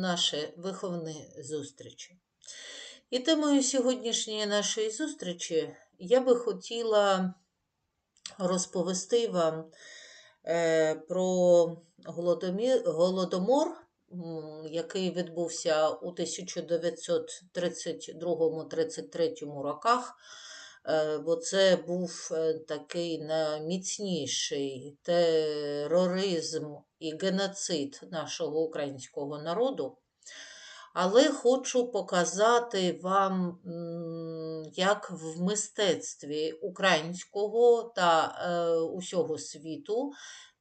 наші виховні зустрічі. І темою сьогоднішньої нашої зустрічі я би хотіла розповісти вам е, про голодомор, який відбувся у 1932-33 роках, е, бо це був е, такий найміцніший тероризм і геноцид нашого українського народу. Але хочу показати вам, як в мистецтві українського та е, усього світу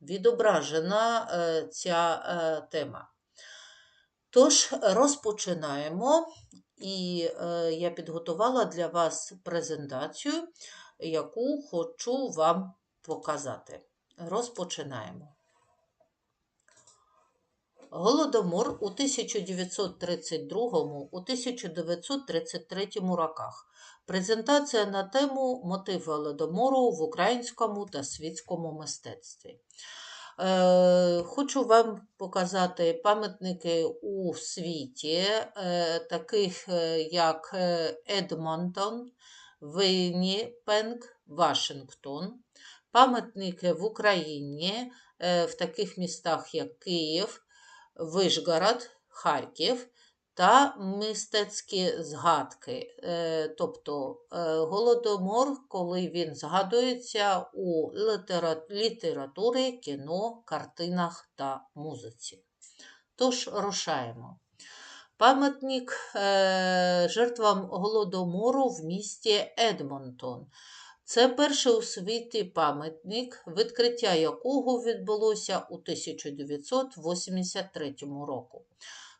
відображена е, ця е, тема. Тож розпочинаємо, і е, я підготувала для вас презентацію, яку хочу вам показати. Розпочинаємо. Голодомор у 1932-1933 роках. Презентація на тему Мотив Голодомору в українському та світському мистецтві. Е, Хочу вам показати пам'ятники у світі, е, таких е, як Едмонтон, Винніпенк, Вашингтон, пам'ятники в Україні в таких містах, як Київ, Вишгород, Харків та мистецькі згадки. Е, Тобто е, Голодомор, коли він згадується у літературі, кіно, картинах та музиці. Тож рушаємо. Пам'ятник е, жертвам Голодомору в місті Едмонтон. Це перший у світі пам'ятник, відкриття якого відбулося у 1983 року.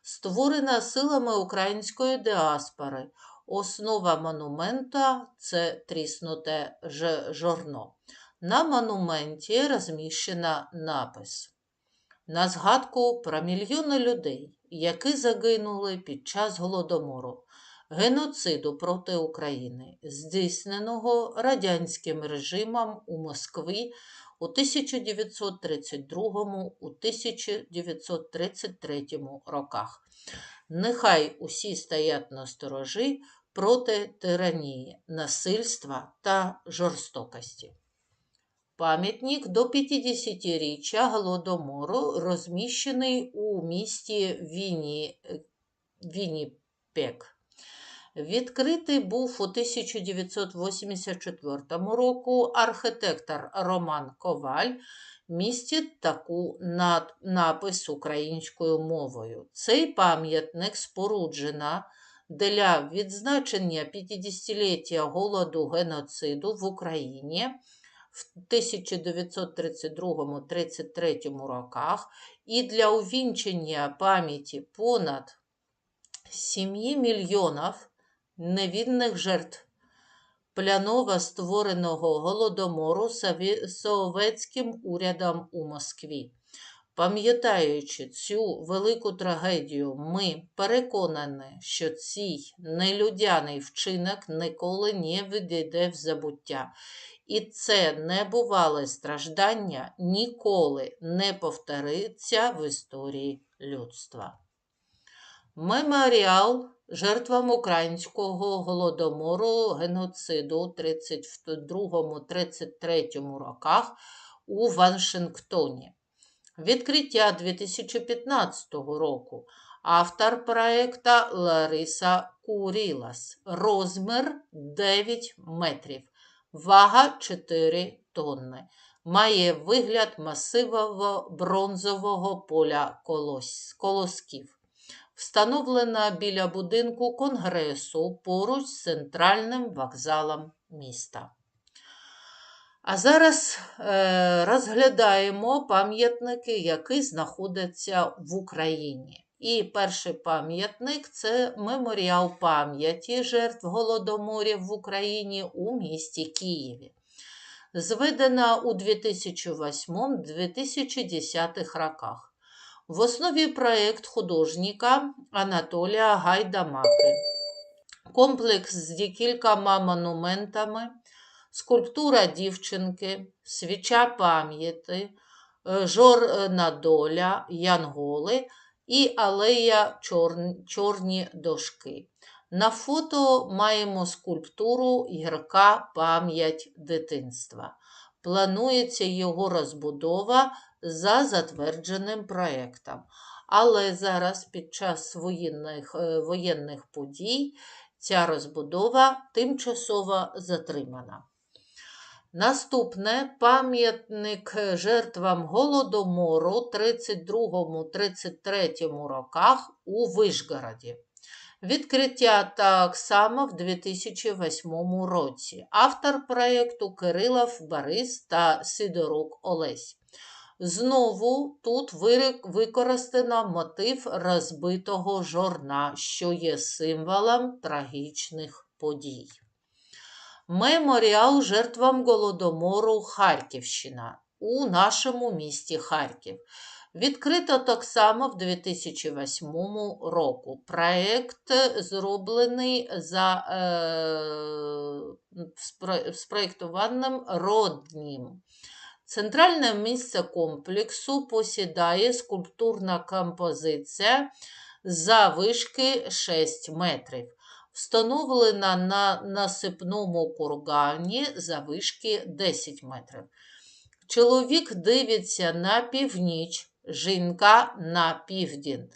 Створена силами української діаспори. Основа монумента це тріснуте жорно. На монументі розміщена напис на згадку про мільйони людей, які загинули під час голодомору, геноциду проти України, здійсненого радянським режимом у Москві у 1932-1933 роках. Нехай усі стоять на сторожі проти тиранії, насильства та жорстокості. Пам'ятник до 50-річчя Голодомору розміщений у місті Віні, е, Вінніпек. Відкритий був у 1984 року архітектор Роман Коваль. Містить таку напис українською мовою. Цей пам'ятник споруджена для відзначення 50-ліття голоду геноциду в Україні в 1932-33 роках і для увінчення пам'яті понад 7 мільйонів невинних жертв плянова створеного голодомору совє- совєтським урядом у Москві. Пам'ятаючи цю велику трагедію, ми переконані, що цей нелюдяний вчинок ніколи не відійде в забуття, і це небувале страждання ніколи не повториться в історії людства. Меморіал жертвам українського голодомору геноциду у 32-33 роках у Вашингтоні. Відкриття 2015 року. Автор проекта Лариса Курілас. Розмір 9 метрів. Вага 4 тонни. Має вигляд масивого бронзового поля колос- колосків. Встановлена біля будинку Конгресу поруч з центральним вокзалом міста. А зараз е, розглядаємо пам'ятники, які знаходяться в Україні. І перший пам'ятник це меморіал пам'яті жертв голодоморів в Україні у місті Києві. Зведена у 2008-2010 роках. В основі проєкт художника Анатолія Гайдамаки. Комплекс з декількома монументами, скульптура дівчинки, свіча пам'яті, жорна доля, янголи і алея Чорні дошки. На фото маємо скульптуру Гірка пам'ять дитинства. Планується його розбудова за затвердженим проєктом. Але зараз під час воєнних, е, воєнних подій ця розбудова тимчасово затримана. Наступне пам'ятник жертвам Голодомору 32-33 роках у Вишгороді. Відкриття так само в 2008 році. Автор проєкту Кирилов Борис та Сидорук Олесь. Знову тут використано мотив розбитого жорна, що є символом трагічних подій. Меморіал жертвам Голодомору Харківщина у нашому місті Харків. Відкрито так само в 2008 року. Проєкт зроблений за е, спро- спроєктованим Роднім. Центральне місце комплексу посідає скульптурна композиція завишки 6 метрів, встановлена на насипному кургані завишки 10 метрів. Чоловік дивиться на північ, жінка на південь,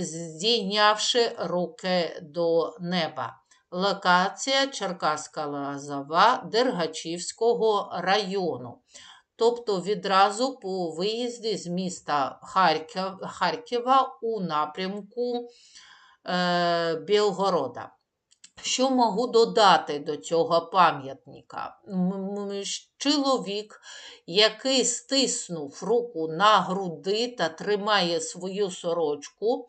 здійнявши руки до неба. Локація Черкаська Лазова Дергачівського району. Тобто відразу по виїзді з міста Харків, Харкова у напрямку е, Білгорода. Що можу додати до цього пам'ятника? Чоловік, який стиснув руку на груди та тримає свою сорочку,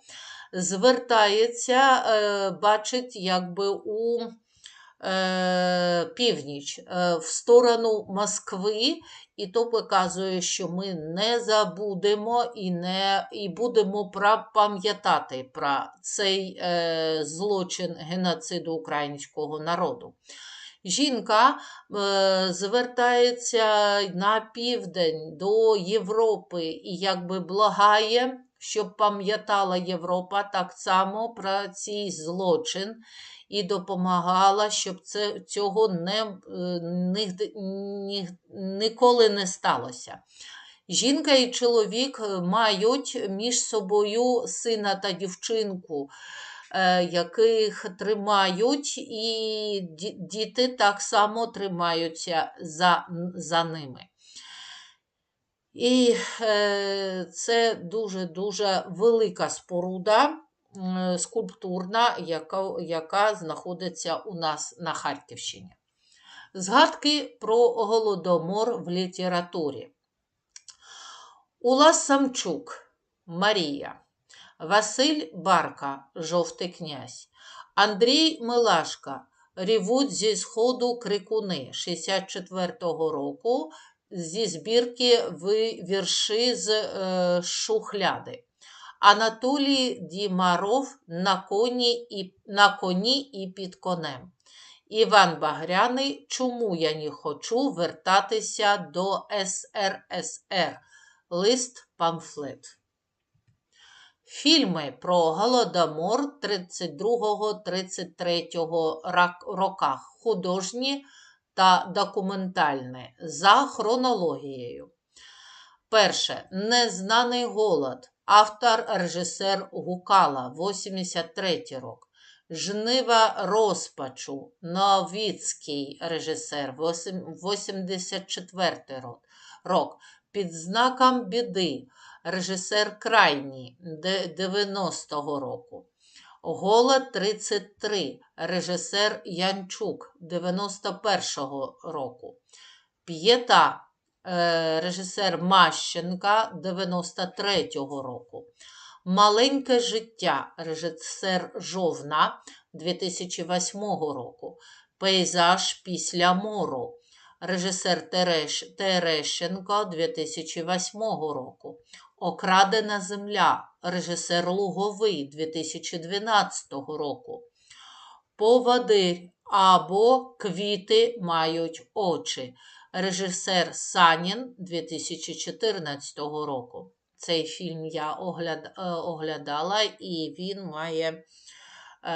звертається, е, бачить, якби у північ, е, в сторону Москви, і то показує, що ми не забудемо і, не, і будемо пам'ятати про цей е, злочин геноциду українського народу. Жінка е, звертається на південь до Європи і якби благає, щоб пам'ятала Європа так само про цей злочин і допомагала, щоб це, цього не, е, нігде- ні, ніколи не сталося. Жінка і чоловік е, мають між собою сина та дівчинку, е, яких тримають, і діти так само тримаються за, за ними. І е, це дуже-дуже велика споруда скульптурна, яка, яка знаходиться у нас на Харківщині. Згадки про голодомор в літературі. Ула Самчук Марія, Василь Барка, Жовтий князь, Андрій Милашка, Рівуть зі сходу крикуни 64-го року зі збірки «Ви- вірші з е, шухляди. Анатолій Дімаров на коні, і, на коні і під конем. Іван Багряний Чому я не хочу вертатися до СРСР? Лист памфлет. Фільми про Голодомор 32-33 роках художні та документальні за хронологією. Перше. Незнаний голод. Автор режисер Гукала, 83 рок. Жнива розпачу. Новіцький режисер, 84 рок. Під знаком біди. Режисер Крайній, де- 90-го року. Голод 33. Режисер Янчук 91-го року. П'єта. е, Режисер Мащенка 93-го року. Маленьке життя. Режисер Жовна 2008 року. Пейзаж після мору. Режисер Тереш, Терещенко 2008 року. Окрадена земля. Режисер Луговий 2012 року. Поводир або Квіти мають очі. Режисер Санін 2014 року. Цей фільм я огляд, е, оглядала, і він має е,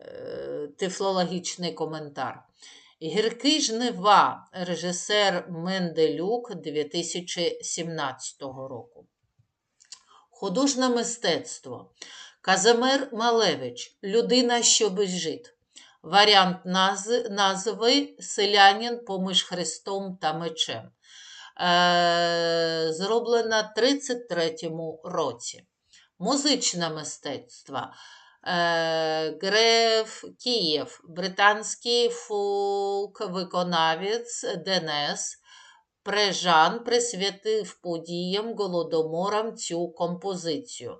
е, тифлологічний коментар. Гіркі жнива, режисер Менделюк 2017 року. Художнє мистецтво. Казимир Малевич. Людина, що біжить. Варіант наз- назви Селянин поміж Христом та мечем. Е, зроблена в 33-му році. Музичне мистецтво. Е, Греф Київ, британський фолк-виконавець Денес Прежан присвятив подіям Голодоморам цю композицію.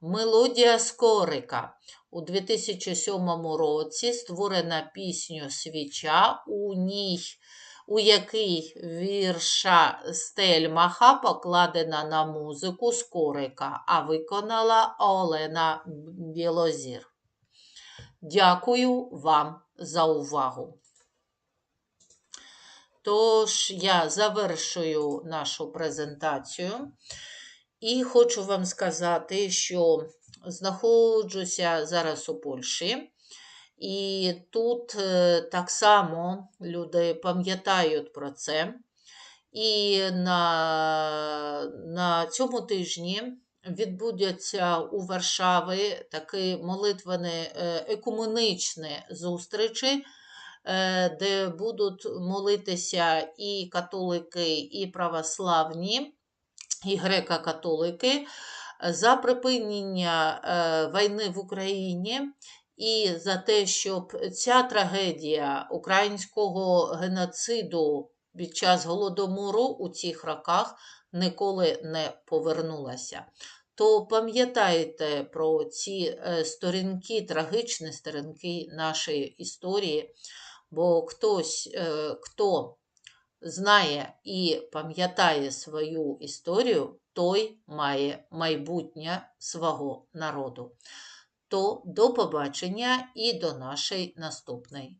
Мелодія Скорика. У 2007 році створена пісню Свіча, у ній, у якій вірша Стельмаха покладена на музику Скорика, а виконала Олена Білозір. Дякую вам за увагу. Тож я завершую нашу презентацію і хочу вам сказати, що знаходжуся зараз у Польщі, і тут е, так само люди пам'ятають про це. І на, на цьому тижні відбудеться у Варшаві такі молитвені е, екуменичні зустрічі, е, де будуть молитися і католики, і православні, і греко-католики за припинення е, війни в Україні і за те, щоб ця трагедія українського геноциду під час голодомору у цих роках ніколи не повернулася. То пам'ятайте про ці е, сторінки, трагічні сторінки нашої історії, бо хтось, е, хто знає і пам'ятає свою історію, той має майбутнє свого народу. То до побачення і до нашої наступної